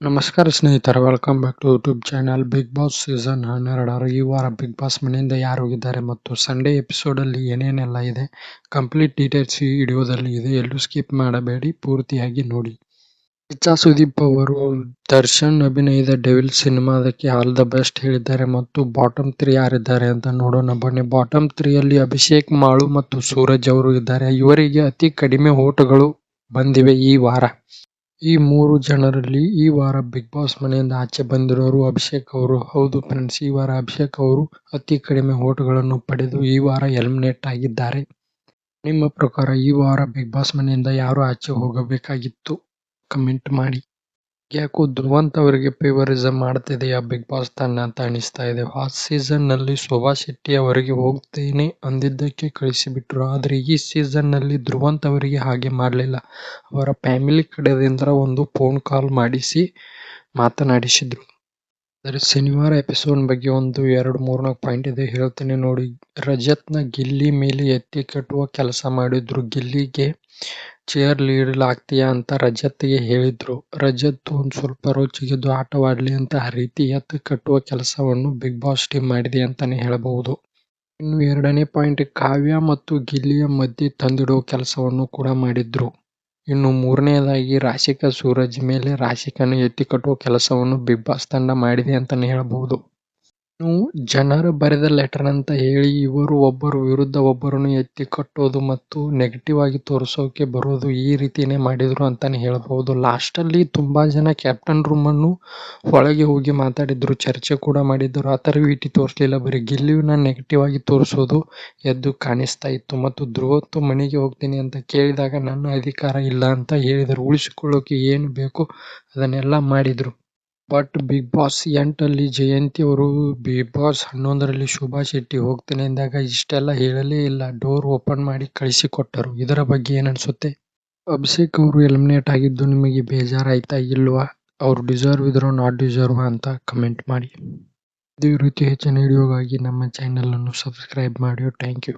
ನಮಸ್ಕಾರ ಸ್ನೇಹಿತರೆ welcome back to YouTube channel big boss season ಹನ್ನೆರಡರ ಈ ವಾರ ಬಿಗ್ ಬಾಸ್ ಮನೆಯಿಂದ ಯಾರು ಹೋಗಿದ್ದಾರೆ ಮತ್ತು ಸಂಡೇ ಎಪಿಸೋಡ್ ಅಲ್ಲಿ ಏನೇನೆಲ್ಲ ಇದೆ ಕಂಪ್ಲೀಟ್ ಡೀಟೇಲ್ಸ್ ಈ ವಿಡಿಯೋದಲ್ಲಿ ಇದೆ. ಎಲ್ಲೂ ಸ್ಕಿಪ್ ಮಾಡಬೇಡಿ, ಪೂರ್ತಿಯಾಗಿ ನೋಡಿ. ಇಚ್ಛಾ ಸುದೀಪ್ ಅವರು, ದರ್ಶನ್ ಅಭಿನಯದ ಡೆವಿಲ್ ಸಿನಿಮಾದಕ್ಕೆ ಆಲ್ ದ ಬೆಸ್ಟ್ ಹೇಳಿದ್ದಾರೆ ಮತ್ತು ಬಾಟಮ್ ತ್ರೀ ಯಾರಿದ್ದಾರೆ ಅಂತ ನೋಡೋಣ. ಬನ್ನಿ ಬಾಟಮ್ ತ್ರೀಯಲ್ಲಿ ಅಭಿಷೇಕ್, ಮಾಳು ಮತ್ತು ಸೂರಜ್ ಅವರು ಇದ್ದಾರೆ. ಇವರಿಗೆ ಅತಿ ಕಡಿಮೆ ಓಟುಗಳು ಬಂದಿವೆ ಈ ವಾರ. ಈ ಮೂರು ಜನರಲ್ಲಿ ಈ ವಾರ ಬಿಗ್ ಬಾಸ್ ಮನೆಯಿಂದ ಆಚೆ ಬಂದಿರೋರು ಅಭಿಷೇಕ್ ಅವರು. ಹೌದು ಫ್ರೆಂಡ್ಸ್ ಈ ವಾರ ಅಭಿಷೇಕ್ ಅವರು ಅತಿ ಕಡಿಮೆ ಓಟುಗಳನ್ನು ಪಡೆದು ಈ ವಾರ ಎಲಿಮಿನೇಟ್ ಆಗಿದ್ದಾರೆ. ನಿಮ್ಮ ಪ್ರಕಾರ ಈ ವಾರ ಬಿಗ್ ಬಾಸ್ ಮನೆಯಿಂದ ಯಾರು ಆಚೆ ಹೋಗಬೇಕಾಗಿತ್ತು? ಕಮೆಂಟ್ ಮಾಡಿ. ಯಾಕೋ ಧ್ರುವಂತ್ ಅವರಿಗೆ ಫೇವರಿಸಂ ಮಾಡ್ತಿದೆಯಾ ಬಿಗ್ ಬಾಸ್ ತನ್ನ ಅಂತ ಅನಿಸ್ತಾ ಇದೆ. ಫಾಸ್ಟ್ ಸೀಸನ್ನಲ್ಲಿ ಶೋಭಾ ಶೆಟ್ಟಿ ಅವರಿಗೆ ಹೋಗ್ತೇನೆ ಅಂದಿದ್ದಕ್ಕೆ ಕಳಿಸಿಬಿಟ್ರು. ಆದ್ರೆ ಈ ಸೀಸನ್ನಲ್ಲಿ ಧ್ರುವಂತ್ ಅವರಿಗೆ ಹಾಗೆ ಮಾಡಲಿಲ್ಲ. ಅವರ ಫ್ಯಾಮಿಲಿ ಕಡೆಯಿಂದ ಒಂದು ಫೋನ್ ಕಾಲ್ ಮಾಡಿಸಿ ಮಾತನಾಡಿಸಿದ್ರು. ಆದರೆ ಶನಿವಾರ ಎಪಿಸೋಡ್ ಬಗ್ಗೆ ಒಂದು ಎರಡು ಮೂರ್ನಾಲ್ಕು ಪಾಯಿಂಟ್ ಇದೆ ಹೇಳ್ತೇನೆ ನೋಡಿ. ರಜತ್ನ ಗಿಲ್ಲಿ ಮೇಲೆ ಎತ್ತಿ ಕಟ್ಟುವ ಕೆಲಸ ಮಾಡಿದ್ರು. ಗಿಲ್ಲಿಗೆ ಚೇರ್ ಲೀಡರ್ ಆಗ್ತೀಯಾ ಅಂತ ರಜತ್ಗೆ ಹೇಳಿದ್ರು. ರಜತ್ ಒಂದು ಸ್ವಲ್ಪ ರೋಚಿಗೆದ್ದು ಆಟವಾಡಲಿ ಅಂತ ಆ ರೀತಿ ಎತ್ತಿ ಕಟ್ಟುವ ಕೆಲಸವನ್ನು ಬಿಗ್ ಬಾಸ್ ಟೀಮ್ ಮಾಡಿದೆ ಅಂತಾನೆ ಹೇಳಬಹುದು. ಇನ್ನು ಎರಡನೇ ಪಾಯಿಂಟ್ ಕಾವ್ಯ ಮತ್ತು ಗಿಲ್ಲಿಯ ಮಧ್ಯೆ ತಂದಿಡುವ ಕೆಲಸವನ್ನು ಕೂಡ ಮಾಡಿದ್ರು. ಇನ್ನು ಮೂರನೆಯದಾಗಿ ರಾಶಿಕಾ ಸೂರಜ್ ಮೇಲೆ ರಾಶಿಕನ್ನು ಎತ್ತಿ ಕಟ್ಟುವ ಕೆಲಸವನ್ನು ಬಿಗ್ ಬಾಸ್ ತಂಡ ಮಾಡಿದೆ ಅಂತಾನೆ ಹೇಳಬಹುದು. ಜನರು ಬರೆದ ಲೆಟರ್ ಅಂತ ಹೇಳಿ ಇವರು ಒಬ್ಬರು ವಿರುದ್ಧ ಒಬ್ಬರನ್ನು ಎತ್ತಿ ಕಟ್ಟೋದು ಮತ್ತು ನೆಗೆಟಿವ್ ಆಗಿ ತೋರಿಸೋಕೆ ಬರೋದು ಈ ರೀತಿನೇ ಮಾಡಿದ್ರು ಅಂತಾನೆ ಹೇಳಬಹುದು. ಲಾಸ್ಟ್ ಅಲ್ಲಿ ತುಂಬಾ ಜನ ಕ್ಯಾಪ್ಟನ್ ರೂಮ್ ಅನ್ನು ಒಳಗೆ ಹೋಗಿ ಮಾತಾಡಿದ್ರು, ಚರ್ಚೆ ಕೂಡ ಮಾಡಿದ್ರು. ಆ ತರ ವಿಟಿ ತೋರಿಸಲಿಲ್ಲ, ಬರೀ ಗಿಲ್ಲಿನ ನೆಗೆಟಿವ್ ಆಗಿ ತೋರಿಸೋದು ಎದ್ದು ಕಾಣಿಸ್ತಾ ಇತ್ತು. ಮತ್ತು ಧ್ರುವತ್ತು ಮನೆಗೆ ಹೋಗ್ತೀನಿ ಅಂತ ಕೇಳಿದಾಗ, ನನ್ನ ಅಧಿಕಾರ ಇಲ್ಲ ಅಂತ ಹೇಳಿದರು. ಉಳಿಸಿಕೊಳ್ಳೋಕೆ ಏನು ಬೇಕು ಅದನ್ನೆಲ್ಲ ಮಾಡಿದ್ರು. ಬಟ್ ಬಿಗ್ ಬಾಸ್ ಎಂಟಲ್ಲಿ ಜಯಂತಿ ಅವರು ಬಿಗ್ ಬಾಸ್ ಹನ್ನೊಂದರಲ್ಲಿ ಶೋಭಾ ಶೆಟ್ಟಿ ಹೋಗ್ತೇನೆ ಅಂದಾಗ ಇಷ್ಟೆಲ್ಲ ಹೇಳಲೇ ಇಲ್ಲ. ಡೋರ್ ಓಪನ್ ಮಾಡಿ ಕಳಿಸಿಕೊಟ್ಟರು. ಇದರ ಬಗ್ಗೆ ಏನನ್ಸುತ್ತೆ ಅಭಿಷೇಕ್ ಅವರು ಎಲಿಮಿನೇಟ್ ಆಗಿದ್ದು ನಿಮಗೆ ಬೇಜಾರಾಯ್ತಾ ಇಲ್ವಾ? ಅವರು ಡಿಸರ್ವ್ ಇದ್ರು ನಾಟ್ ಡಿಸರ್ವ್ ಅಂತ ಕಮೆಂಟ್ ಮಾಡಿ. ಇದೇ ರೀತಿ ಹೆಚ್ಚಿನ ವಿಡಿಯೋಗಾಗಿ ನಮ್ಮ ಚಾನೆಲ್ ಅನ್ನು ಸಬ್ಸ್ಕ್ರೈಬ್ ಮಾಡಿ. Thank you